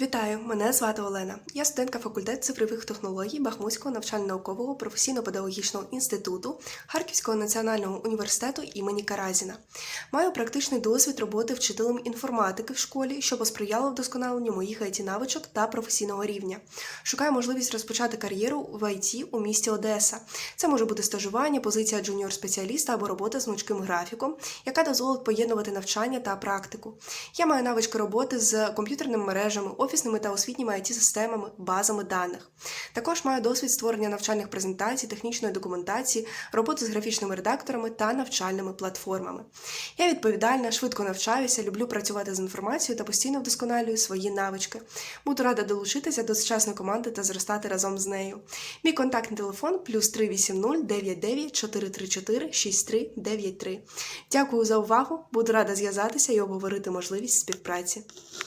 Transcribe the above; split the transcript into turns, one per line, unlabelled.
Вітаю, мене звати Олена. Я студентка факультету цифрових технологій Бахмутського навчально-наукового професійно-педагогічного інституту Харківського національного університету імені Каразіна. Маю практичний досвід роботи вчителем інформатики в школі, що посприяло вдосконаленню моїх it навичок та професійного рівня. Шукаю можливість розпочати кар'єру в IT у місті Одеса. Це може бути стажування, позиція джуніор-спеціаліста або робота з гнучким графіком, яка дозволить поєднувати навчання та практику. Я маю навички роботи з комп'ютерними мережами, офісними та освітніми it системами базами даних. Також маю досвід створення навчальних презентацій, технічної документації, роботи з графічними редакторами та навчальними платформами. Я відповідальна, швидко навчаюся, люблю працювати з інформацією та постійно вдосконалюю свої навички. Буду рада долучитися до сучасної команди та зростати разом з нею. Мій контактний телефон плюс 380 99 434 6393. Дякую за увагу. Буду рада зв'язатися і обговорити можливість співпраці.